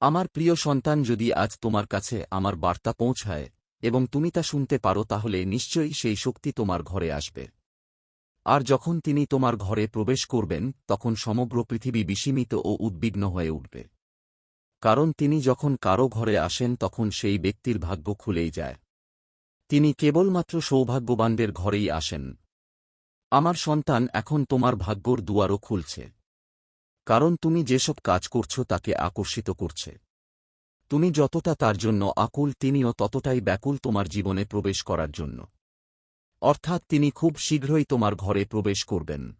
আমার প্রিয় সন্তান, যদি আজ তোমার কাছে আমার বার্তা পৌঁছায় এবং তুমি তা শুনতে পারো, তাহলে নিশ্চয়ই সেই শক্তি তোমার ঘরে আসবে। আর যখন তিনি তোমার ঘরে প্রবেশ করবেন, তখন সমগ্র পৃথিবী বিস্মিত ও উদ্বিগ্ন হয়ে উঠবে। কারণ তিনি যখন কারও ঘরে আসেন, তখন সেই ব্যক্তির ভাগ্য খুলেই যায়। তিনি কেবলমাত্র সৌভাগ্যবানদের ঘরেই আসেন। আমার সন্তান, এখন তোমার ভাগ্যর দুয়ারও খুলছে। কারণ তুমি যেসব কাজ করছ তাকে আকর্ষিত করছে। তুমি যতটা তার জন্য আকুল, তিনিও ততটাই ব্যাকুল তোমার জীবনে প্রবেশ করার জন্য। অর্থাৎ তিনি খুব শীঘ্রই তোমার ঘরে প্রবেশ করবেন।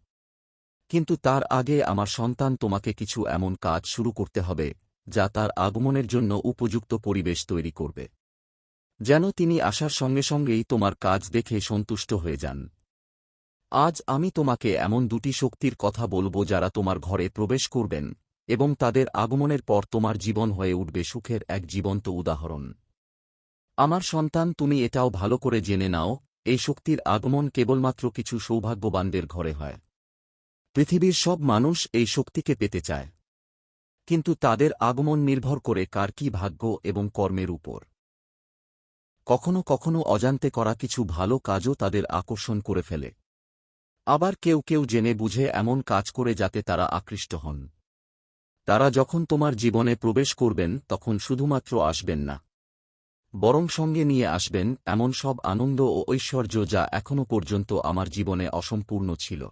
কিন্তু তার আগে আমার সন্তান তোমাকে কিছু এমন কাজ শুরু করতে হবে, যা তার আগমনের জন্য উপযুক্ত পরিবেশ তৈরি করবে। যেন তিনি আসার সঙ্গে সঙ্গেই তোমার কাজ দেখে সন্তুষ্ট হয়ে যান। আজ আমি তোমাকে এমন দুটি শক্তির কথা বলব যারা তোমার ঘরে প্রবেশ করবেন এবং তাদের আগমনের পর তোমার জীবন হয়ে উঠবে সুখের এক জীবন্ত উদাহরণ। আমার সন্তান, তুমি এটাও ভালো করে জেনে নাও, এই শক্তির আগমন কেবলমাত্র কিছু সৌভাগ্যবানদের ঘরে হয়। পৃথিবীর সব মানুষ এই শক্তিকে পেতে চায়। কিন্তু তাদের আগমন নির্ভর করে কার কি ভাগ্য এবং কর্মের উপর। কখনো কখনো অজান্তে করা কিছু ভালো কাজও তাদের আকর্ষণ করে ফেলে। আবার কেউ কেউ জেনে বুঝে এমন কাজ করে যাতে তারা আকৃষ্ট হন। তারা যখন তোমার জীবনে প্রবেশ করবেন, তখন শুধুমাত্র আসবেন না। বরং সঙ্গে নিয়ে আসবেন, এমন সব আনন্দ ও ঐশ্বর্য যা এখনও পর্যন্ত আমার জীবনে অসম্পূর্ণ ছিল।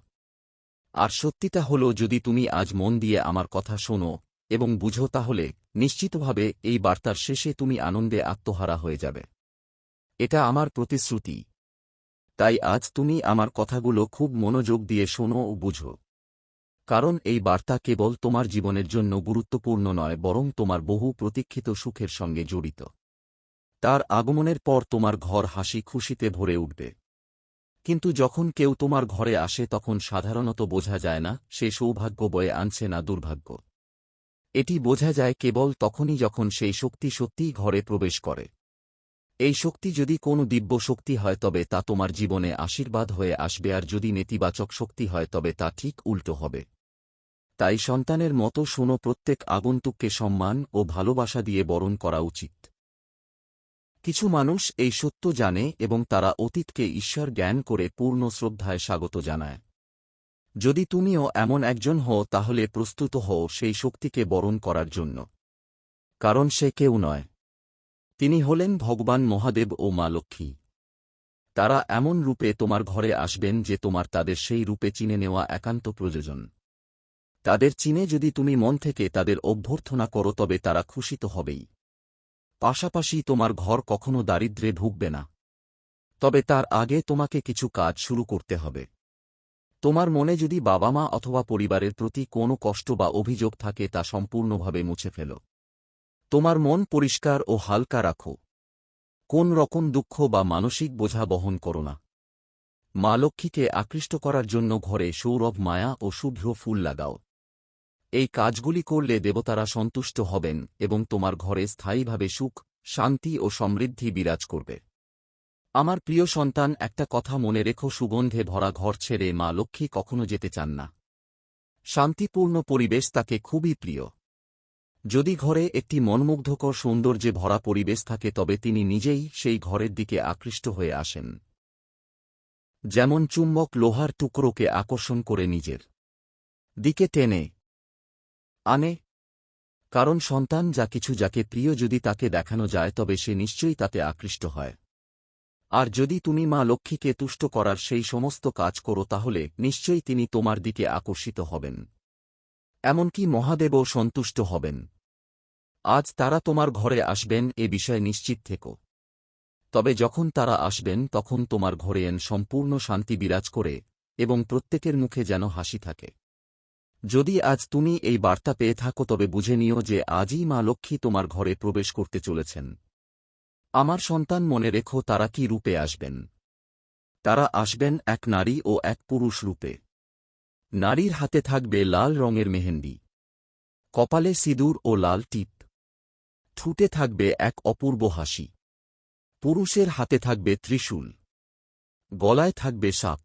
আর সত্যিটা হল, যদি তুমি আজ মন দিয়ে আমার কথা শোনো এবং বুঝো, তাহলে নিশ্চিতভাবে এই বার্তার শেষে তুমি আনন্দে আত্মহারা হয়ে যাবে। এটা আমার প্রতিশ্রুতি। তাই আজ তুমি আমার কথাগুলো খুব মনোযোগ দিয়ে শোনো ও বুঝো। কারণ এই বার্তা কেবল তোমার জীবনের জন্য গুরুত্বপূর্ণ নয়, বরং তোমার বহু প্রতীক্ষিত সুখের সঙ্গে জড়িত। তার আগমনের পর তোমার ঘর হাসি খুশিতে ভরে উঠবে। কিন্তু যখন কেউ তোমার ঘরে আসে, তখন সাধারণত বোঝা যায় না, সে সৌভাগ্য বয়ে আনছে না দুর্ভাগ্য। এটি বোঝা যায় কেবল তখনই যখন সেই শক্তি সত্যিই ঘরে প্রবেশ করে। এই শক্তি যদি কোনো দিব্য শক্তি হয় তবে তা তোমার জীবনে আশীর্বাদ হয়ে আসবে আর যদি নেতিবাচক শক্তি হয় তবে তা ঠিক উল্টো হবে। তাই সন্তানের মতো শোনো, প্রত্যেক আগন্তুককে সম্মান ও ভালোবাসা দিয়ে বরণ করা উচিত। কিছু মানুষ এই সত্য জানে এবং তারা অতীতকে ঈশ্বর জ্ঞান করে পূর্ণ শ্রদ্ধায় স্বাগত জানায়। যদি তুমিও এমন একজন হও, তাহলে প্রস্তুত হও সেই শক্তিকে বরণ করার জন্য। কারণ সে কেউ নয়। তিনি হলেন ভগবান মহাদেব ও মা লক্ষ্মী। তারা এমন রূপে তোমার ঘরে আসবেন যে তোমার তাদের সেই রূপে চিনে নেওয়া একান্ত প্রয়োজন। তাদের চিনে যদি তুমি মন থেকে তাদের অভ্যর্থনা করো তবে তারা খুশিত হবেই। পাশাপাশি তোমার ঘর কখনো দারিদ্রে ভুগবে না। তবে তার আগে তোমাকে কিছু কাজ শুরু করতে হবে। তোমার মনে যদি বাবা মা অথবা পরিবারের প্রতি কোনো কষ্ট বা অভিযোগ থাকে তা সম্পূর্ণভাবে মুছে ফেল। তোমার মন পরিষ্কার ও হালকা রাখো। কোন রকম দুঃখ বা মানসিক বোঝা বহন করো না। মা লক্ষ্মীকে আকৃষ্ট করার জন্য ঘরে সৌরভ মায়া ও শুভ্র ফুল লাগাও। এই কাজগুলি করলে দেবতারা সন্তুষ্ট হবেন এবং তোমার ঘরে স্থায়ীভাবে সুখ, শান্তি ও সমৃদ্ধি বিরাজ করবে। আমার প্রিয় সন্তান, একটা কথা মনে রেখো, সুগন্ধে ভরা ঘর ছেড়ে মা লক্ষ্মী কখনো যেতে চান না। শান্তিপূর্ণ পরিবেশ তাকে খুবই প্রিয়। যদি ঘরে একটি মনমুগ্ধকর সৌন্দর্যে ভরা পরিবেশ থাকে তবে তিনি নিজেই সেই ঘরের দিকে আকৃষ্ট হয়ে আসেন। যেমন চুম্বক লোহার টুকরোকে আকর্ষণ করে নিজের দিকে টেনে আনে। কারণ সন্তান যা কিছু যাকে প্রিয় যদি তাকে দেখানো যায় তবে সে নিশ্চয়ই তাতে আকৃষ্ট হয়। আর যদি তুমি মা লক্ষ্মীকে তুষ্ট করার সেই সমস্ত কাজ করো তাহলে নিশ্চয়ই তিনি তোমার দিকে আকর্ষিত হবেন। এমনকি মহাদেবও সন্তুষ্ট হবেন। আজ তারা তোমার ঘরে আসবেন, এ বিষয়ে নিশ্চিত থেকো। তবে যখন তারা আসবেন, তখন তোমার ঘরে এন সম্পূর্ণ শান্তি বিরাজ করে, এবং প্রত্যেকের মুখে যেন হাসি থাকে। যদি আজ তুমি এই বার্তা পেয়ে থাকো, তবে বুঝে নিও যে আজই মা লক্ষ্মী তোমার ঘরে প্রবেশ করতে চলেছেন। আমার সন্তান মনে রেখো তারা কি রূপে আসবেন। তারা আসবেন এক নারী ও এক পুরুষ রূপে। নারীর হাতে থাকবে লাল রঙের মেহেন্দি। কপালে সিঁদুর ও লাল টিপ। ঠুটে থাকবে এক অপূর্ব হাসি। পুরুষের হাতে থাকবে ত্রিশূল। গলায় থাকবে সাপ।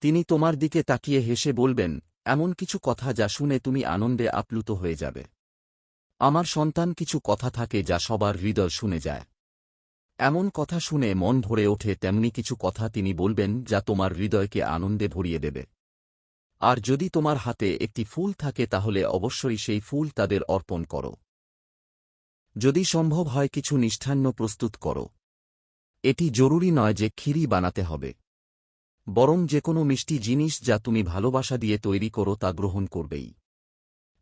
তিনি তোমার দিকে তাকিয়ে হেসে বলবেন, এমন কিছু কথা যা শুনে তুমি আনন্দে আপ্লুত হয়ে যাবে। আমার সন্তান কিছু কথা থাকে যা সবার হৃদয় শুনে যায়। এমন কথা শুনে মন ভরে ওঠে, তেমনি কিছু কথা তিনি বলবেন যা তোমার হৃদয়কে আনন্দে ভরিয়ে দেবে। আর যদি তোমার হাতে একটি ফুল থাকে তাহলে অবশ্যই সেই ফুল তাদের অর্পণ করো। যদি সম্ভব হয় কিছু মিষ্টান্ন প্রস্তুত করো। এটি জরুরি নয় যে ক্ষীরি বানাতে হবে। বরং যে কোনো মিষ্টি জিনিস যা তুমি ভালোবাসা দিয়ে তৈরি করো তা গ্রহণ করবেই।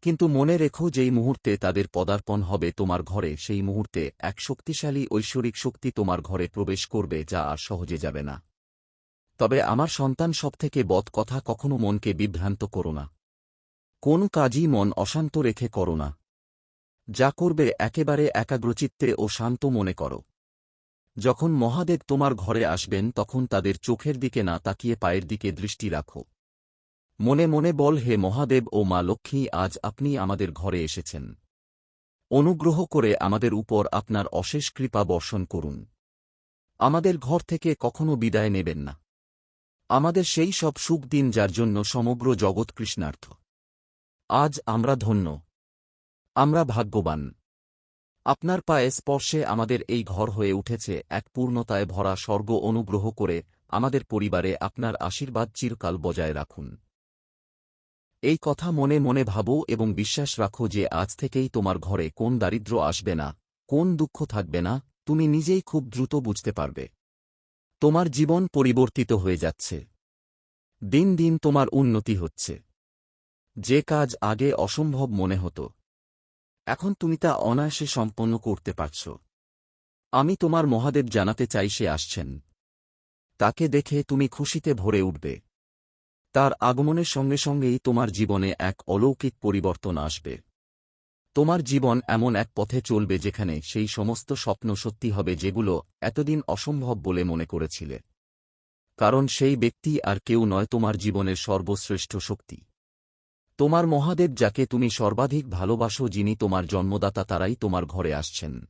কিন্তু মনে রেখো যেই মুহূর্তে তাদের পদার্পণ হবে তোমার ঘরে, সেই মুহূর্তে এক শক্তিশালী ঐশ্বরিক শক্তি তোমার ঘরে প্রবেশ করবে যা আর সহজে যাবে না। তবে আমার সন্তান সবথেকে বদ কথা কখনো মনকে বিভ্রান্ত করো না। কোন কাজই মন অশান্ত রেখে করো না। যা করবে একেবারে একাগ্রচিত্তে ও শান্ত মনে করো। যখন মহাদেব তোমার ঘরে আসবেন তখন তাদের চোখের দিকে না তাকিয়ে পায়ের দিকে দৃষ্টি রাখো। মনে মনে বল, হে মহাদেব ও মা লক্ষ্মী, আজ আপনি আমাদের ঘরে এসেছেন। অনুগ্রহ করে আমাদের উপর আপনার অশেষ কৃপা বর্ষণ করুন। আমাদের ঘর থেকে কখনো বিদায় নেবেন না। আমাদের সেই সব সুখ দিন যার জন্য সমগ্র জগৎ কৃষ্ণার্থ। আজ আমরা ধন্য। আমরা ভাগ্যবান। আপনার পায়ে স্পর্শে আমাদের এই ঘর হয়ে উঠেছে এক পূর্ণতায় ভরা স্বর্গ অনুগ্রহ করে আমাদের পরিবারে আপনার আশীর্বাদ চিরকাল বজায় রাখুন। এই কথা মনে মনে ভাবো এবং বিশ্বাস রাখো যে আজ থেকেই তোমার ঘরে কোন দারিদ্র আসবে না, কোন দুঃখ থাকবে না, তুমি নিজেই খুব দ্রুত বুঝতে পারবে। তোমার জীবন পরিবর্তিত হয়ে যাচ্ছে। দিন দিন তোমার উন্নতি হচ্ছে। যে কাজ আগে অসম্ভব মনে হতো এখন তুমি তা অনায়াসে সম্পন্ন করতে পারছ। আমি তোমার মহাদেব জানাতে চাই সে আসছেন। তাকে দেখে তুমি খুশিতে ভরে উঠবে। তার আগমনের সঙ্গে সঙ্গেই তোমার জীবনে এক অলৌকিক পরিবর্তন আসবে। তোমার জীবন এমন এক পথে চলবে যেখানে সেই সমস্ত স্বপ্ন সত্যি হবে যেগুলো এতদিন অসম্ভব বলে মনে করেছিলে। কারণ সেই ব্যক্তি আর কেউ নয় তোমার জীবনের সর্বশ্রেষ্ঠ শক্তি। তোমার মহাদেব যাকে তুমি সর্বাধিক ভালোবাসো যিনি তোমার জন্মদাতা তারাই তোমার ঘরে আসছেন।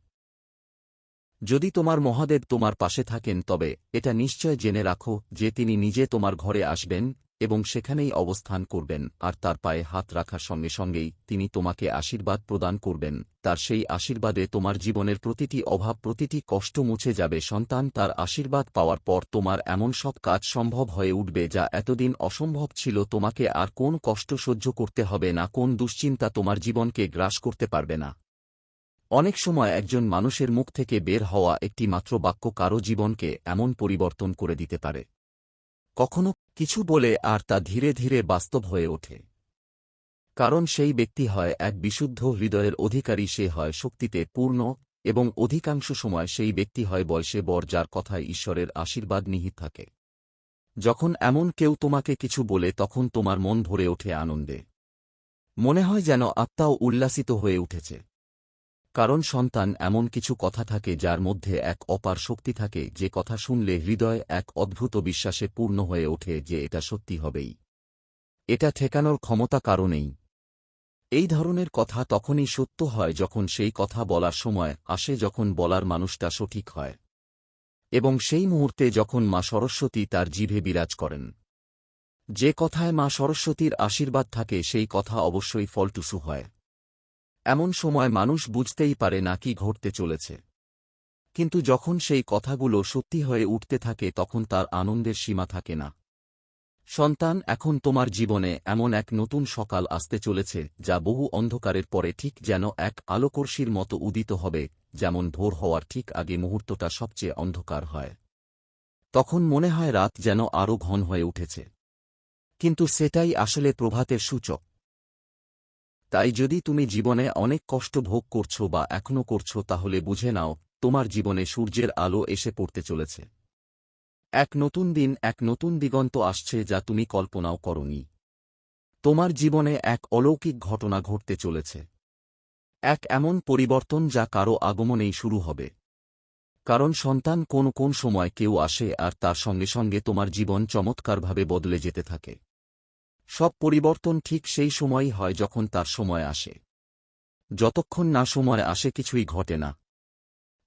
যদি তোমার মহাদেব তোমার পাশে থাকেন তবে এটা নিশ্চয় জেনে রাখো যে তিনি নিজে তোমার ঘরে আসবেন এবং সেখানেই অবস্থান করবেন, আর তার পায়ে হাত রাখার সঙ্গে সঙ্গেই তিনি তোমাকে আশীর্বাদ প্রদান করবেন। তার সেই আশীর্বাদে তোমার জীবনের প্রতিটি অভাব, প্রতিটি কষ্ট মুছে যাবে। সন্তান, তার আশীর্বাদ পাওয়ার পর তোমার এমন সব কাজ সম্ভব হয়ে উঠবে যা এতদিন অসম্ভব ছিল। তোমাকে আর কোন কষ্ট সহ্য করতে হবে না, কোন দুশ্চিন্তা তোমার জীবনকে গ্রাস করতে পারবে না। অনেক সময় একজন মানুষের মুখ থেকে বের হওয়া একটি মাত্র বাক্য কারও জীবনকে এমন পরিবর্তন করে দিতে পারে। কখনো কিছু বলে আর তা ধীরে ধীরে বাস্তব হয়ে ওঠে। কারণ সেই ব্যক্তি হয় এক বিশুদ্ধ হৃদয়ের অধিকারী, সে হয় শক্তিতে পূর্ণ এবং অধিকাংশ সময় সেই ব্যক্তি হয় বয়সে বর, যার কথায় ঈশ্বরের আশীর্বাদ নিহিত থাকে। যখন এমন কেউ তোমাকে কিছু বলে, তখন তোমার মন ভরে ওঠে আনন্দে। মনে হয় যেন আত্মাও উল্লাসিত হয়ে উঠেছে। কারণ সন্তান এমন কিছু কথা থাকে যার মধ্যে এক অপার শক্তি থাকে, যে কথা শুনলে হৃদয় এক অদ্ভুত বিশ্বাসে পূর্ণ হয়ে ওঠে যে এটা সত্যি হবেই। এটা ঠেকানোর ক্ষমতা কারণেই এই ধরনের কথা তখনই সত্য হয় যখন সেই কথা বলার সময় আসে যখন বলার মানুষটা সঠিক হয়। এবং সেই মুহূর্তে যখন মা সরস্বতী তার জিভে বিরাজ করেন। যে কথায় মা সরস্বতীর আশীর্বাদ থাকে, সেই কথা অবশ্যই ফলটুসু হয়। এমন সময় মানুষ বুঝতেই পারে না কি ঘটতে চলেছে। কিন্তু যখন সেই কথাগুলো সত্যি হয়ে উঠতে থাকে তখন তার আনন্দের সীমা থাকে না। সন্তান, এখন তোমার জীবনে এমন এক নতুন সকাল আসতে চলেছে যা বহু অন্ধকারের পরে ঠিক যেন এক আলোকর্ষীর মতো উদিত হবে, যেমন ভোর হওয়ার ঠিক আগে মুহূর্তটা সবচেয়ে অন্ধকার হয়। তখন মনে হয় রাত যেন আরও ঘন হয়ে উঠেছে। কিন্তু সেটাই আসলে প্রভাতের সূচক। তাই যদি তুমি জীবনে অনেক কষ্ট ভোগ করছ বা এখনও করছ, তাহলে বুঝে নাও, তোমার জীবনে সূর্যের আলো এসে পড়তে চলেছে। এক নতুন দিন, এক নতুন দিগন্ত আসছে যা তুমি কল্পনাও করনি। তোমার জীবনে এক অলৌকিক ঘটনা ঘটতে চলেছে। এক এমন পরিবর্তন যা কারও আগমনেই শুরু হবে। কারণ সন্তান কোন কোন সময় কেউ আসে আর তার সঙ্গে সঙ্গে তোমার জীবন চমৎকারভাবে বদলে যেতে থাকে। সব পরিবর্তন ঠিক সেই সময়ই হয় যখন তার সময় আসে। যতক্ষণ না সময় আসে কিছুই ঘটে না।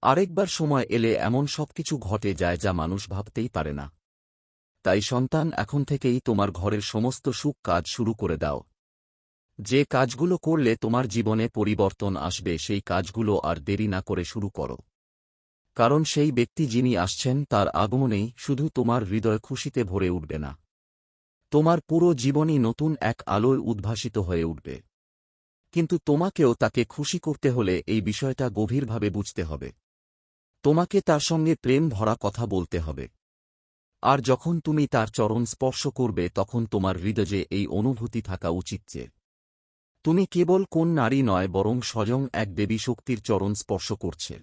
আরেকবার সময় এলে এমন সব কিছু ঘটে যায় যা মানুষ ভাবতেই পারে না। তাই সন্তান, এখন থেকেই তোমার ঘরের সমস্ত সুখ কাজ শুরু করে দাও। যে কাজগুলো করলে তোমার জীবনে পরিবর্তন আসবে, সেই কাজগুলো আর দেরি না করে শুরু করো। কারণ সেই ব্যক্তি যিনি আসছেন, তার আগমনেই শুধু তোমার হৃদয় খুশিতে ভরে উঠবে না। তোমার পুরো জীবনই নতুন এক আলোয় উদ্ভাসিত হয়ে উঠবে। কিন্তু তোমাকেও তাকে খুশি করতে হলে এই বিষয়টা গভীরভাবে বুঝতে হবে। তোমাকে তার সঙ্গে প্রেম ভরা কথা বলতে হবে। আর যখন তুমি তার চরণ স্পর্শ করবে, তখন তোমার হৃদয়ে এই অনুভূতি থাকা উচিত যে, তুমি কেবল কোন নারী নয়, বরং স্বয়ং এক দেবী শক্তির চরণ স্পর্শ করছে।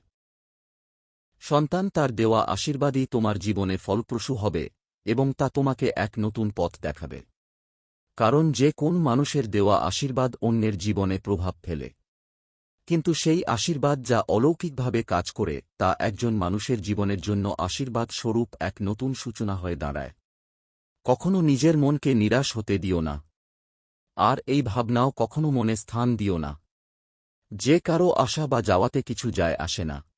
সন্তান তার দেওয়া আশীর্বাদই তোমার জীবনে ফলপ্রসূ হবে। এবং তা তোমাকে এক নতুন পথ দেখাবে। কারণ যে কোন মানুষের দেওয়া আশীর্বাদ অন্যের জীবনে প্রভাব ফেলে। কিন্তু সেই আশীর্বাদ যা অলৌকিকভাবে কাজ করে, তা একজন মানুষের জীবনের জন্য আশীর্বাদ স্বরূপ এক নতুন সূচনা হয়ে দাঁড়ায়। কখনো নিজের মনকে নিরাশ হতে দিও না। আর এই ভাবনাও কখনো মনে স্থান দিও না। যে কারও আশা বা যাওয়াতে কিছু যায় আসে না।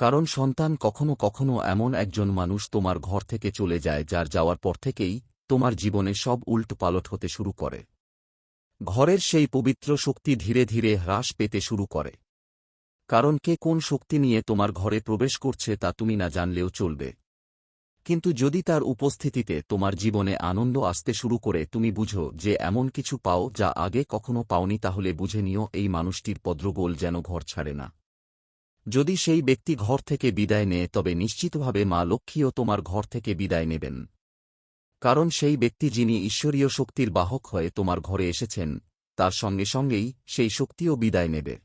কারণ সন্তান কখনো কখনো এমন একজন মানুষ তোমার ঘর থেকে চলে যায় যার যাওয়ার পর থেকেই তোমার জীবনে সব উল্ট পালট হতে শুরু করে। ঘরের সেই পবিত্র শক্তি ধীরে ধীরে হ্রাস পেতে শুরু করে। কারণ কে কোন শক্তি নিয়ে তোমার ঘরে প্রবেশ করছে তা তুমি না জানলেও চলবে। কিন্তু যদি তার উপস্থিতিতে তোমার জীবনে আনন্দ আসতে শুরু করে তুমি বুঝো যে এমন কিছু পাও যা আগে কখনো পাওনি তাহলে বুঝে নিও এই মানুষটির পদ্রগোল যেন ঘর ছাড়ে না। যদি সেই ব্যক্তি ঘর থেকে বিদায় নেয়, তবে নিশ্চিতভাবে মা লক্ষ্মীও তোমার ঘর থেকে বিদায় নেবেন। কারণ সেই ব্যক্তি যিনি ঈশ্বরীয় শক্তির বাহক হয়ে তোমার ঘরে এসেছেন, তার সঙ্গে সঙ্গেই সেই শক্তিও বিদায় নেবে।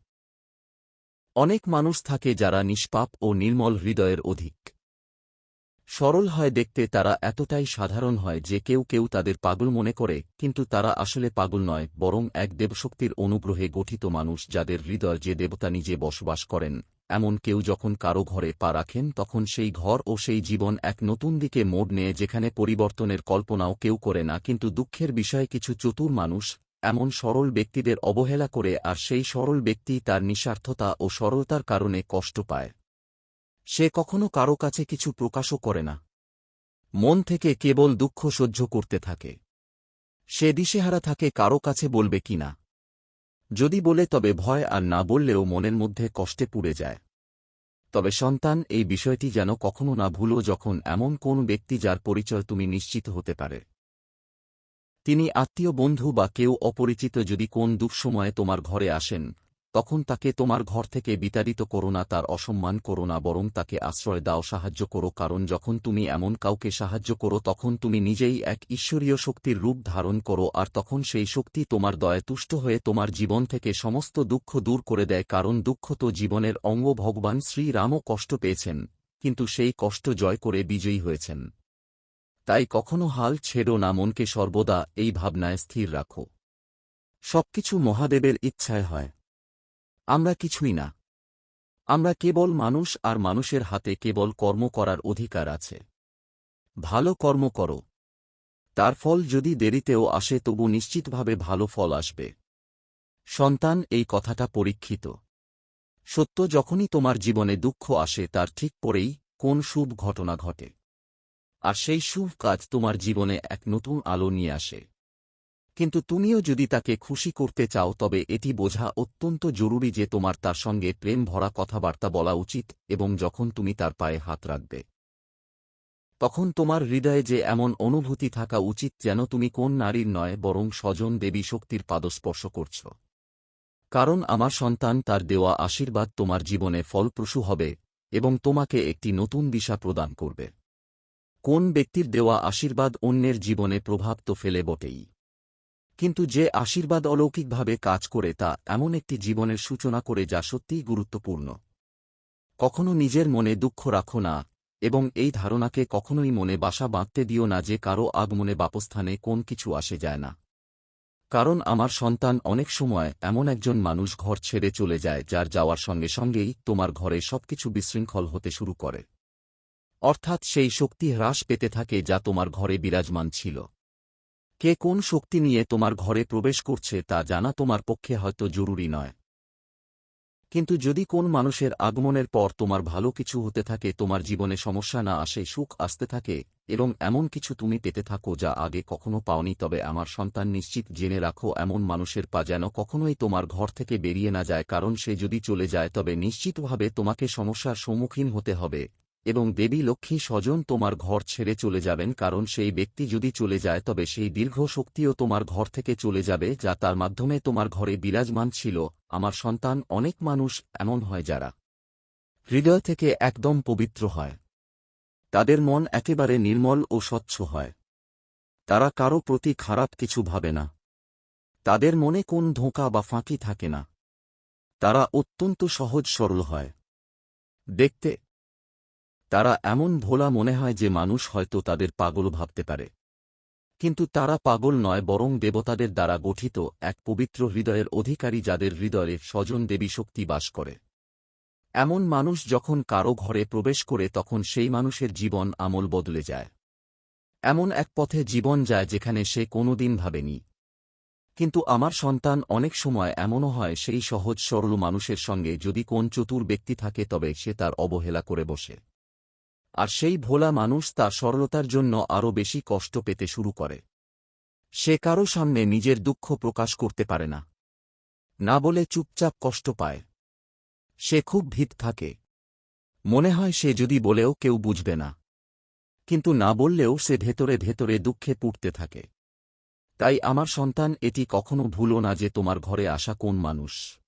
অনেক মানুষ থাকে যারা নিষ্পাপ ও নির্মল হৃদয়ের অধিক। সরল হয় দেখতে তারা এতটাই সাধারণ হয় যে কেউ কেউ তাদের পাগল মনে করে, কিন্তু তারা আসলে পাগল নয়, বরং এক দেবশক্তির অনুগ্রহে গঠিত মানুষ যাদের হৃদয় যে দেবতা নিজে বসবাস করেন। এমন কেউ যখন কারও ঘরে পা রাখেন, তখন সেই ঘর ও সেই জীবন এক নতুন দিকে মোড় নেয় যেখানে পরিবর্তনের কল্পনাও কেউ করে না। কিন্তু দুঃখের বিষয়ে, কিছু চতুর মানুষ এমন সরল ব্যক্তিদের অবহেলা করে আর সেই সরল ব্যক্তি তার নিঃস্বার্থতা ও সরলতার কারণে কষ্ট পায়। সে কখনো কারও কাছে কিছু প্রকাশও করে না। মন থেকে কেবল দুঃখ সহ্য করতে থাকে। সে দিশেহারা থাকে কারও কাছে বলবে কিনা যদি বলে তবে ভয় আর না বললেও মনের মধ্যে কষ্টে পুড়ে যায়। তবে সন্তান, এই বিষয়টি যেন কখনো না ভুলো যখন এমন কোন ব্যক্তি যার পরিচয় তুমি নিশ্চিত হতে পারে। তিনি আত্মীয় বন্ধু বা কেউ অপরিচিত যদি কোন দুঃসময়ে তোমার ঘরে আসেন তখন তাকে তোমার ঘর থেকে বিতাড়িত করো না, তার অসম্মান করো না, বরং তাকে আশ্রয় দাও, সাহায্য করো, কারণ যখন তুমি এমন কাউকে সাহায্য করো, তখন তুমি নিজেই এক ঈশ্বরীয় শক্তির রূপ ধারণ করো, আর তখন সেই শক্তি তোমার দয়ে তুষ্ট হয়ে তোমার জীবন থেকে সমস্ত দুঃখ দূর করে দেয়, কারণ দুঃখ তো জীবনের অঙ্গ ভগবান শ্রীরামও কষ্ট পেয়েছেন, কিন্তু সেই কষ্ট জয় করে বিজয়ী হয়েছেন। তাই কখনো হাল ছেড়ো না, মনকে সর্বদা এই ভাবনায় স্থির রাখো। সবকিছু মহাদেবের ইচ্ছায় হয়। আমরা কিছুই না। আমরা কেবল মানুষ আর মানুষের হাতে কেবল কর্ম করার অধিকার আছে। ভালো কর্ম করো। তার ফল যদি দেরিতেও আসে তবু নিশ্চিতভাবে ভালো ফল আসবে। সন্তান, এই কথাটা পরীক্ষিত। সত্য, যখনই তোমার জীবনে দুঃখ আসে তার ঠিক পরেই কোন শুভ ঘটনা ঘটে। আর সেই শুভ কাজ তোমার জীবনে এক নতুন আলো নিয়ে আসে। কিন্তু তুমিও যদি তাকে খুশি করতে চাও তবে এটি বোঝা অত্যন্ত জরুরি যে তোমার তার সঙ্গে প্রেম ভরা কথাবার্তা বলা উচিত এবং যখন তুমি তার পায়ে হাত রাখবে। তখন তোমার হৃদয়ে যে এমন অনুভূতি থাকা উচিত যেন তুমি কোন নারীর নয় বরং স্বজন দেবী শক্তির পাদস্পর্শ করছ। কারণ আমার সন্তান তার দেওয়া আশীর্বাদ তোমার জীবনে ফলপ্রসূ হবে এবং তোমাকে একটি নতুন দিশা প্রদান করবে। কোন ব্যক্তির দেওয়া আশীর্বাদ অন্যের জীবনে প্রভাব তো ফেলে বটেই। কিন্তু যে আশীর্বাদ অলৌকিকভাবে কাজ করে তা এমন একটি জীবনের সূচনা করে যা সত্যিই গুরুত্বপূর্ণ। কখনো নিজের মনে দুঃখ রাখো না, এবং এই ধারণাকে কখনোই মনে বাসা বাঁধতে দিও না যে কারও আগমনে বাপস্থানে কোন কিছু আসে যায় না। কারণ আমার সন্তান অনেক সময় এমন একজন মানুষ ঘর ছেড়ে চলে যায় যার যাওয়ার সঙ্গে সঙ্গেই তোমার ঘরে সবকিছু বিশৃঙ্খল হতে শুরু করে। অর্থাৎ সেই শক্তি হ্রাস পেতে থাকে যা তোমার ঘরে বিরাজমান ছিল। কে কোন শক্তি নিয়ে তোমার ঘরে প্রবেশ করছে তা জানা তোমার পক্ষে হয়তো জরুরি নয়। কিন্তু যদি কোন মানুষের আগমনের পর তোমার ভালো কিছু হতে থাকে, তোমার জীবনে সমস্যা না আসে, সুখ আসতে থাকে, এবং এমন কিছু তুমি পেতে থাকো যা আগে কখনো পাওনি, তবে আমার সন্তান নিশ্চিত জেনে রাখো, এমন মানুষের পা যেন কখনোই তোমার ঘর থেকে বেরিয়ে না যায়, কারণ সে যদি চলে যায়, তবে নিশ্চিতভাবে তোমাকে সমস্যার সম্মুখীন হতে হবে। এবং দেবী লক্ষ্মী স্বজন তোমার ঘর ছেড়ে চলে যাবেন কারণ সেই ব্যক্তি যদি চলে যায় তবে সেই দীর্ঘ শক্তিও তোমার ঘর থেকে চলে যাবে, যা তার মাধ্যমে তোমার ঘরে বিরাজমান ছিল। আমার সন্তান, অনেক মানুষ এমন হয় যারা হৃদয় থেকে একদম পবিত্র হয়। তাদের মন একেবারে নির্মল ও স্বচ্ছ হয়। তারা কারও প্রতি খারাপ কিছু ভাবে না। তাদের মনে কোন ধোঁকা বা ফাঁকি থাকে না। তারা অত্যন্ত সহজ সরল হয়। দেখতে তারা এমন ভোলা মনে হয় যে মানুষ হয়তো তাদের পাগল ভাবতে পারে। কিন্তু তারা পাগল নয় বরং দেবতাদের দ্বারা গঠিত এক পবিত্র হৃদয়ের অধিকারী যাদের হৃদয়ে স্বজন দেবী শক্তি বাস করে। এমন মানুষ যখন কারও ঘরে প্রবেশ করে তখন সেই মানুষের জীবন আমল বদলে যায়। এমন এক পথে জীবন যায় যেখানে সে কোনোদিন ভাবেনি। কিন্তু আমার সন্তান অনেক সময় এমনও হয় সেই সহজ সরল মানুষের সঙ্গে যদি কোন চতুর ব্যক্তি থাকে তবে সে তার অবহেলা করে বসে। আর সেই ভোলা মানুষ তার সরলতার জন্য আরও বেশি কষ্ট পেতে শুরু করে। সে কারও সামনে নিজের দুঃখ প্রকাশ করতে পারে না। না বলে চুপচাপ কষ্ট পায়। সে খুব ভীত থাকে। মনে হয় সে যদি বলেও কেউ বুঝবে না। কিন্তু না বললেও সে ভেতরে ভেতরে দুঃখে পুড়তে থাকে। তাই আমার সন্তান, এটি কখনো ভুলো না যে তোমার ঘরে আসা কোন মানুষ।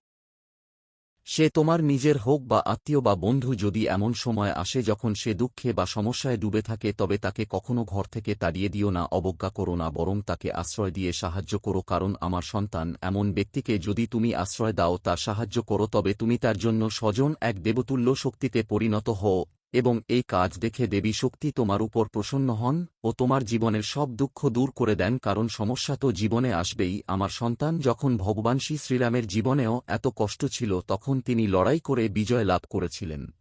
সে তোমার নিজের হোক বা আত্মীয় বা বন্ধু যদি এমন সময় আসে যখন সে দুঃখে বা সমস্যায় ডুবে থাকে, তবে তাকে কখনো ঘর থেকে তাড়িয়ে দিও না, অবজ্ঞা করো না, বরং তাকে আশ্রয় দিয়ে সাহায্য করো, কারণ আমার সন্তান এমন ব্যক্তিকে যদি তুমি আশ্রয় দাও তা সাহায্য করো, তবে তুমি তার জন্য স্বজন এক দেবতুল্য শক্তিতে পরিণত হও। এবং এই কাজ দেখে দেবী শক্তি তোমার উপর প্রসন্ন হন ও তোমার জীবনের সব দুঃখ দূর করে দেন, কারণ সমস্যা তো জীবনে আসবেই। আমার সন্তান যখন ভগবান শ্রী শ্রীরামের জীবনেও এত কষ্ট ছিল, তখন তিনি লড়াই করে বিজয় লাভ করেছিলেন।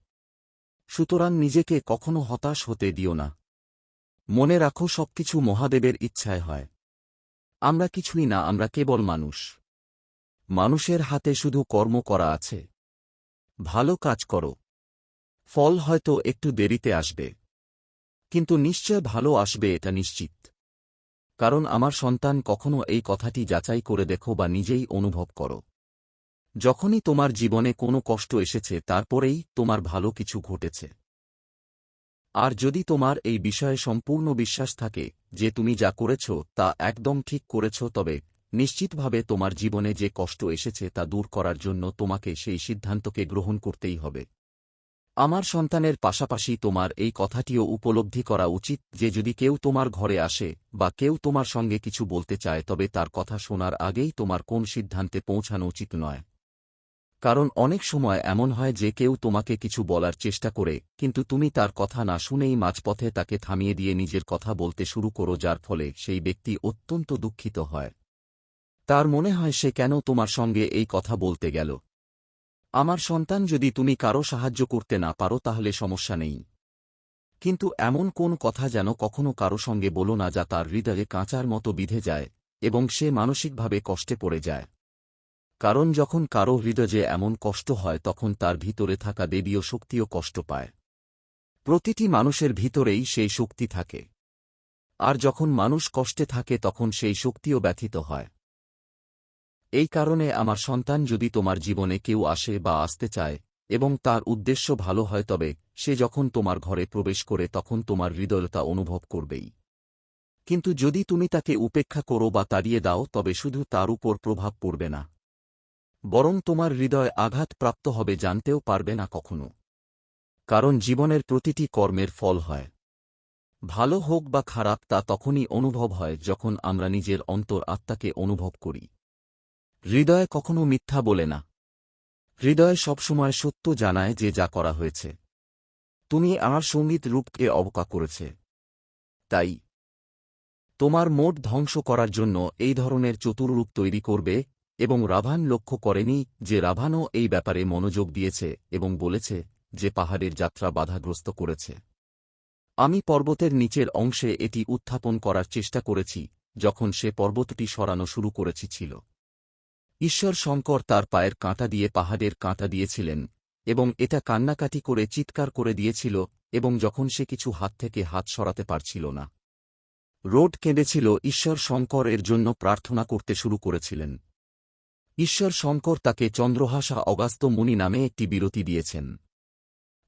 সুতরাং নিজেকে কখনো হতাশ হতে দিও না। মনে রাখো, সবকিছু মহাদেবের ইচ্ছায় হয়। আমরা কিছুই না, আমরা কেবল মানুষ। মানুষের হাতে শুধু কর্ম করা আছে। ভালো কাজ করো। ফল হয়তো একটু দেরিতে আসবে। কিন্তু নিশ্চয় ভালো আসবে এটা নিশ্চিত। কারণ আমার সন্তান কখনো এই কথাটি যাচাই করে দেখো বা নিজেই অনুভব করো। যখনই তোমার জীবনে কোনো কষ্ট এসেছে, তারপরেই তোমার ভালো কিছু ঘটেছে। আর যদি তোমার এই বিষয়ে সম্পূর্ণ বিশ্বাস থাকে যে তুমি যা করেছ তা একদম ঠিক করেছ, তবে নিশ্চিতভাবে তোমার জীবনে যে কষ্ট এসেছে তা দূর করার জন্য তোমাকে সেই সিদ্ধান্তকে গ্রহণ করতেই হবে। আমার সন্তানের পাশাপাশি তোমার এই কথাটিও উপলব্ধি করা উচিত যে যদি কেউ তোমার ঘরে আসে বা কেউ তোমার সঙ্গে কিছু বলতে চায় তবে তার কথা শোনার আগেই তোমার কোন সিদ্ধান্তে পৌঁছানো উচিত নয়। কারণ অনেক সময় এমন হয় যে কেউ তোমাকে কিছু বলার চেষ্টা করে, কিন্তু তুমি তার কথা না শুনেই মাঝপথে তাকে থামিয়ে দিয়ে নিজের কথা বলতে শুরু করো যার ফলে সেই ব্যক্তি অত্যন্ত দুঃখিত হয়। তার মনে হয় সে কেন তোমার সঙ্গে এই কথা বলতে গেল। আমার সন্তান যদি তুমি কারও সাহায্য করতে না পারো তাহলে সমস্যা নেই। কিন্তু এমন কোন কথা যেন কখনো কারও সঙ্গে বলো না যা তার হৃদয়ে কাঁচার মতো বিধে যায় এবং সে মানসিকভাবে কষ্টে পড়ে যায়। কারণ যখন কারও হৃদয়ে এমন কষ্ট হয় তখন তার ভিতরে থাকা দেবীয় শক্তিও কষ্ট পায়। প্রতিটি মানুষের ভিতরেই সেই শক্তি থাকে। আর যখন মানুষ কষ্টে থাকে তখন সেই শক্তিও ব্যথিত হয়। এই কারণে আমার সন্তান যদি তোমার জীবনে কেউ আসে বা আসতে চায়, এবং তার উদ্দেশ্য ভালো হয় তবে, সে যখন তোমার ঘরে প্রবেশ করে তখন তোমার হৃদয়তা অনুভব করবেই। কিন্তু যদি তুমি তাকে উপেক্ষা করো বা তাড়িয়ে দাও, তবে শুধু তার উপর প্রভাব পড়বে না। বরং তোমার হৃদয় আঘাত প্রাপ্ত হবে জানতেও পারবে না কখনো। কারণ জীবনের প্রতিটি কর্মের ফল হয়। ভালো হোক বা খারাপ, তা তখনই অনুভব হয় যখন আমরা নিজের অন্তর আত্মাকে অনুভব করি। হৃদয় কখনো মিথ্যা বলে না। হৃদয় সবসময় সত্য জানায় যে যা করা হয়েছে। তুমি আমার সংগীত রূপকে অবকা করেছে। তাই তোমার মোট ধ্বংস করার জন্য এই ধরনের চতুর্রূপ তৈরি করবে এবং রাভান লক্ষ্য করেনি যে রাভানও এই ব্যাপারে মনোযোগ দিয়েছে এবং বলেছে যে পাহাড়ের যাত্রা বাধাগ্রস্ত করেছে। আমি পর্বতের নিচের অংশে এটি উত্থাপন করার চেষ্টা করেছি, যখন সে পর্বতটি সরানো শুরু করেছি ছিল। ঈশ্বর শঙ্কর তার পায়ের কাঁটা দিয়ে পাহাড়ের কাঁটা দিয়েছিলেন, এবং এটা কান্নাকাটি করে চিৎকার করে দিয়েছিল, এবং যখন সে কিছু হাত থেকে হাত সরাতে পারছিল না। রোড কেঁদেছিল, ঈশ্বর শঙ্কর এর জন্য প্রার্থনা করতে শুরু করেছিলেন। ঈশ্বর শঙ্কর তাকে চন্দ্রহাসা অগাস্ত মুনি নামে একটি বিরতি দিয়েছেন।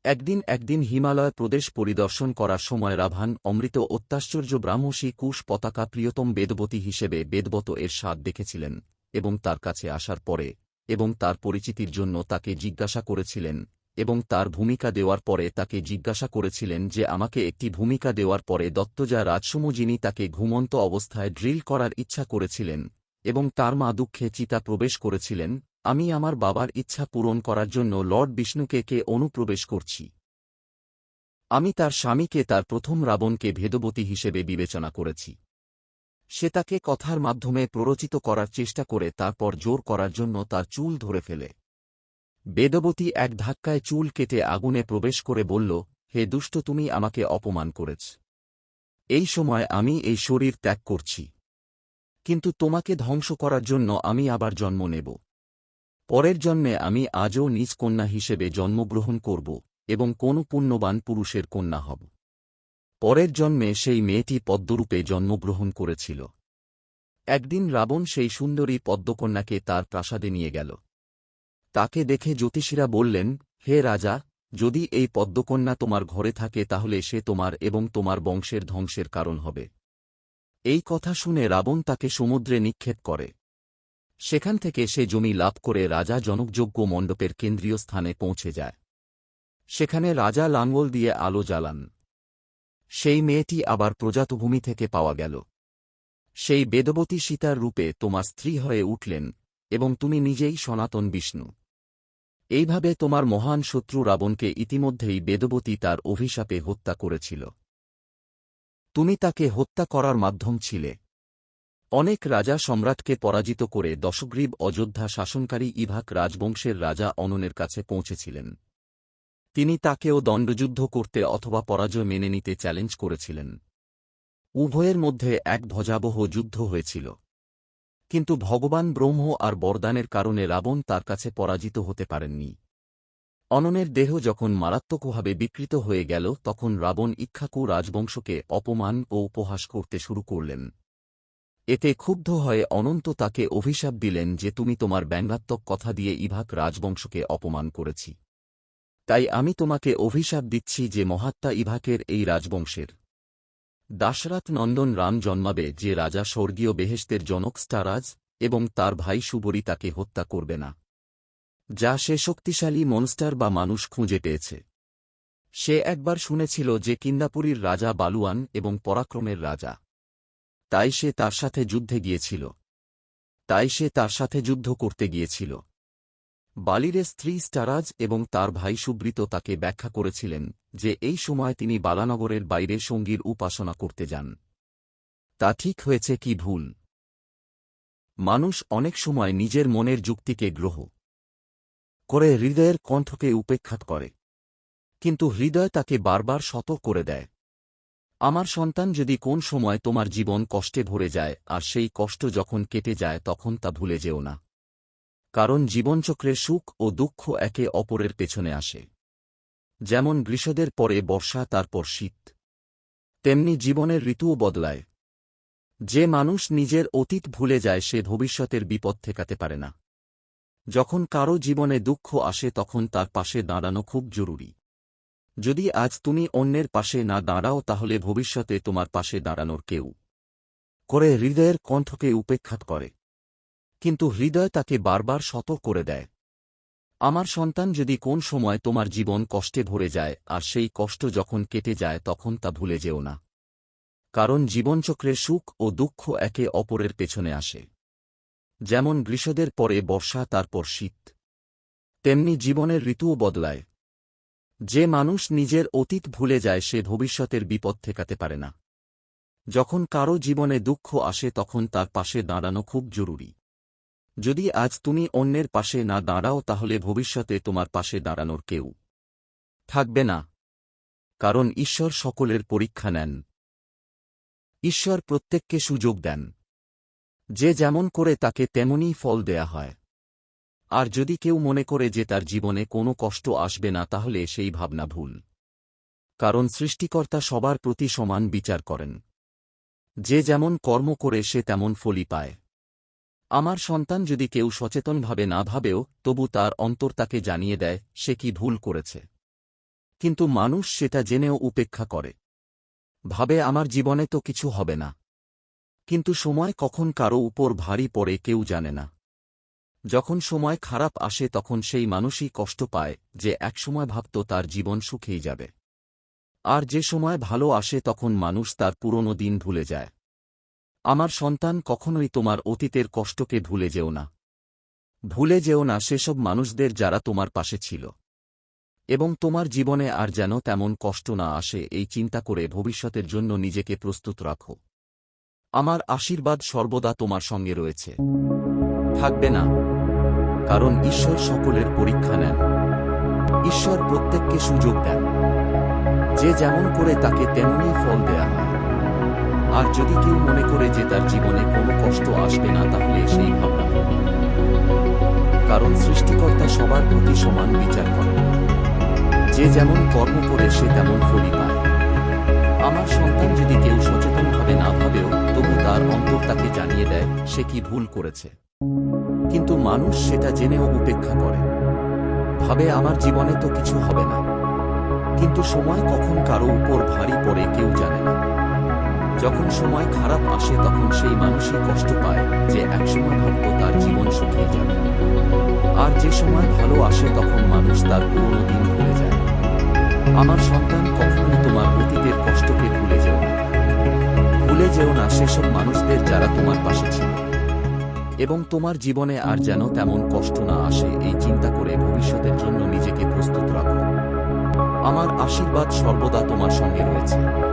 একদিন একদিন হিমালয় প্রদেশ পরিদর্শন করার সময় রাভান অমৃত অত্যাশ্চর্য ব্রাহ্মসী কুশ পতাকা প্রিয়তম বেদবতী হিসেবে বেদবত এর স্বাদ দেখেছিলেন। এবং তার কাছে আসার পরে, এবং তার পরিচিতির জন্য তাকে জিজ্ঞাসা করেছিলেন, এবং তার ভূমিকা দেওয়ার পরে তাকে জিজ্ঞাসা করেছিলেন যে আমাকে একটি ভূমিকা দেওয়ার পরে দত্তজা রাজসম যিনি তাকে ঘুমন্ত অবস্থায় ড্রিল করার ইচ্ছা করেছিলেন, এবং তার মা দুঃখে চিতা প্রবেশ করেছিলেন, আমি আমার বাবার ইচ্ছা পূরণ করার জন্য লর্ড বিষ্ণুকে কে অনুপ্রবেশ করছি। আমি তার স্বামীকে তার প্রথম রাবণকে ভেদবতী হিসেবে বিবেচনা করেছি। সে তাকে কথার মাধ্যমে প্ররোচিত করার চেষ্টা করে, তারপর জোর করার জন্য তার চুল ধরে ফেলে। বেদবতী এক ধাক্কায় চুল কেটে আগুনে প্রবেশ করে বলল, হে দুষ্ট, তুমি আমাকে অপমান করেছ। এই সময় আমি এই শরীর ত্যাগ করছি। কিন্তু তোমাকে ধ্বংস করার জন্য আমি আবার জন্ম নেব। পরের জন্মে আমি আজও নিজ কন্যা হিসেবে জন্মগ্রহণ করব এবং কোন পুণ্যবান পুরুষের কন্যা হব। পরের জন্মে সেই মেয়েটি পদ্মরূপে জন্মগ্রহণ করেছিল। একদিন রাবণ সেই সুন্দরী পদ্মকন্যাকে তার প্রাসাদে নিয়ে গেল। তাকে দেখে জ্যোতিষীরা বললেন, হে রাজা, যদি এই পদ্মকন্যা তোমার ঘরে থাকে তাহলে সে তোমার এবং তোমার বংশের ধ্বংসের কারণ হবে। এই কথা শুনে রাবণ তাকে সমুদ্রে নিক্ষেপ করে। সেখান থেকে সে জমি লাভ করে রাজা জনকযোগ্য মণ্ডপের কেন্দ্রীয় স্থানে পৌঁছে যায়। সেখানে রাজা লাঙ্গল দিয়ে আলো জ্বালান। সেই মেয়েটি আবার প্রজাতভূমি থেকে পাওয়া গেল। সেই বেদবতী সীতার রূপে তোমার স্ত্রী হয়ে উঠলেন এবং তুমি নিজেই সনাতন বিষ্ণু। এইভাবে তোমার মহান শত্রু রাবণকে ইতিমধ্যেই বেদবতী তার অভিশাপে হত্যা করেছিল। তুমি তাকে হত্যা করার মাধ্যম ছিলে। অনেক রাজা সম্রাটকে পরাজিত করে দশগ্রীব অযোধ্যা শাসনকারী ইভাক রাজবংশের রাজা অননের কাছে পৌঁছেছিলেন। তিনি তাকেও দণ্ডযুদ্ধ করতে অথবা পরাজয় মেনে নিতে চ্যালেঞ্জ করেছিলেন। উভয়ের মধ্যে এক ভজাবহ যুদ্ধ হয়েছিল। কিন্তু ভগবান ব্রহ্ম আর বরদানের কারণে রাবণ তার কাছে পরাজিত হতে পারেননি। অননের দেহ যখন মারাত্মকভাবে বিকৃত হয়ে গেল, তখন রাবণ ইক্ষাকু রাজবংশকে অপমান ও উপহাস করতে শুরু করলেন। এতে ক্ষুব্ধ হয়ে অনন্ত তাকে অভিশাপ দিলেন যে, তুমি তোমার ব্যঙ্গাত্মক কথা দিয়ে ইভাক রাজবংশকে অপমান করেছি। তাই আমি তোমাকে অভিশাপ দিচ্ছি যে মহাত্মা ইভাকের এই রাজবংশের। দাশরাথ নন্দন রাম জন্মাবে যে রাজা স্বর্গীয় বেহেস্তের জনক স্টারাজ এবং তার ভাই সুবরী তাকে হত্যা করবে না। যা সে শক্তিশালী মনস্টার বা মানুষ খুঁজে পেয়েছে। সে একবার শুনেছিল যে কিন্দাপুরীর রাজা বালুয়ান এবং পরাক্রমের রাজা। তাই সে তার সাথে যুদ্ধে গিয়েছিল। তাই সে তার সাথে যুদ্ধ করতে গিয়েছিল। বালিরে স্ত্রী স্টারাজ এবং তার ভাই সুব্রীত তাকে ব্যাখ্যা করেছিলেন যে এই সময় তিনি বালানগরের বাইরে সঙ্গীর উপাসনা করতে যান। তা ঠিক হয়েছে কি ভুল? মানুষ অনেক সময় নিজের মনের যুক্তিকে গ্রহ করে হৃদয়ের কণ্ঠকে উপেক্ষা করে, কিন্তু হৃদয় তাকে বারবার শত করে দেয়। আমার সন্তান যদি কোন সময় তোমার জীবন কষ্টে ভরে যায় আর সেই কষ্ট যখন কেটে যায় তখন তা ভুলে যেও না। কারণ জীবনচক্রের সুখ ও দুঃখ একে অপরের পেছনে আসে। যেমন গ্রীষ্মদের পরে বর্ষা, তারপর শীত। তেমনি জীবনের ঋতুও বদলায়। যে মানুষ নিজের অতীত ভুলে যায়, সে ভবিষ্যতের বিপদ ঠেকাতে পারে না। যখন কারও জীবনে দুঃখ আসে, তখন তার পাশে দাঁড়ানো খুব জরুরি। যদি আজ তুমি অন্যের পাশে না দাঁড়াও, তাহলে ভবিষ্যতে তোমার পাশে দাঁড়ানোর কেউ। করে হৃদয়ের কণ্ঠকে উপেক্ষা করে। কিন্তু হৃদয় তাকে বারবার সতর্ক করে দেয়। আমার সন্তান যদি কোন সময় তোমার জীবন কষ্টে ভরে যায়, আর সেই কষ্ট যখন কেটে যায়, তখন তা ভুলে যেও না। কারণ জীবনচক্রের সুখ ও দুঃখ একে অপরের পেছনে আসে। যেমন গ্রীষ্মদের পরে বর্ষা, তারপর শীত। তেমনি জীবনের ঋতুও বদলায়। যে মানুষ নিজের অতীত ভুলে যায়, সে ভবিষ্যতের বিপদ ঠেকাতে পারে না। যখন কারও জীবনে দুঃখ আসে, তখন তার পাশে দাঁড়ানো খুব জরুরি। যদি আজ তুমি অন্যের পাশে না দাঁড়াও, তাহলে ভবিষ্যতে তোমার পাশে দাঁড়ানোর কেউ থাকবে না। কারণ ঈশ্বর সকলের পরীক্ষা নেন। ঈশ্বর প্রত্যেককে সুযোগ দেন। যে যেমন করে তাকে তেমনই ফল দেয়া হয়। আর যদি কেউ মনে করে যে তার জীবনে কোনো কষ্ট আসবে না, তাহলে সেই ভাবনা ভুল। কারণ সৃষ্টিকর্তা সবার প্রতি সমান বিচার করেন। যে যেমন কর্ম করে, সে তেমন ফলি পায়। আমার সন্তান যদি কেউ সচেতনভাবে না ভাবেও, তবু তার অন্তর তাকে জানিয়ে দেয়, সে কি ভুল করেছে। কিন্তু মানুষ সেটা জেনেও উপেক্ষা করে। ভাবে, আমার জীবনে তো কিছু হবে না। কিন্তু সময় কখন কারও উপর ভারী পড়ে কেউ জানে না। যখন সময় খারাপ আসে, তখন সেই মানুষই কষ্ট পায়, যে একসময় ভাবত তার জীবন সুখেই যাবে। আর যে সময় ভালো আসে, তখন মানুষ তার পুরনো দিন ভুলে যায়। আমার সন্তান কখনোই তোমার অতীতের কষ্টকে ভুলে যেও না। ভুলে যেও না সেসব মানুষদের যারা তোমার পাশে ছিল। এবং তোমার জীবনে আর যেন তেমন কষ্ট না আসে এই চিন্তা করে ভবিষ্যতের জন্য নিজেকে প্রস্তুত রাখো। আমার আশীর্বাদ সর্বদা তোমার সঙ্গে রয়েছে। থাকবে না। কারণ ঈশ্বর সকলের পরীক্ষা নেন। ঈশ্বর প্রত্যেককে সুযোগ দেন। যে যেমন করে তাকে তেমনই ফল দেয়া হয়। আর যদি কেউ মনে করে যে তার জীবনে কোনো কষ্ট আসবে না, তাহলে সেই ভাবনা কারণ সৃষ্টিকর্তা সবার প্রতি সমান বিচার করেন। যে যেমন কর্ম করে, সে তেমন ফলই পায়। আমার সন্তান যদি কেউ সচেতনভাবে না ভাবেও, তবু তার অন্তর তাকে জানিয়ে দেয়, সে কি ভুল করেছে। কিন্তু মানুষ সেটা জেনেও উপেক্ষা করে। ভাবে, আমার জীবনে তো কিছু হবে না। কিন্তু সময় কখন কারও উপর ভারী পড়ে, কেউ জানে না। যখন সময় খারাপ আসে, তখন সেই মানুষই কষ্ট পায় যে একসময় ভাবত তার জীবন শুকিয়ে যাবে। আর যে সময় ভালো আসে, তখন মানুষ তার পুরনো দিন ভুলে যায়। আমার সন্তান কখনোই তোমার অতীতের কষ্টকে ভুলে যেও না। ভুলে যেও না সেসব মানুষদের যারা তোমার পাশে ছিল। এবং তোমার জীবনে আর যেন তেমন কষ্ট না আসে, এই চিন্তা করে ভবিষ্যতের জন্য নিজেকে প্রস্তুত রাখো। আমার আশীর্বাদ সর্বদা তোমার সঙ্গে রয়েছে।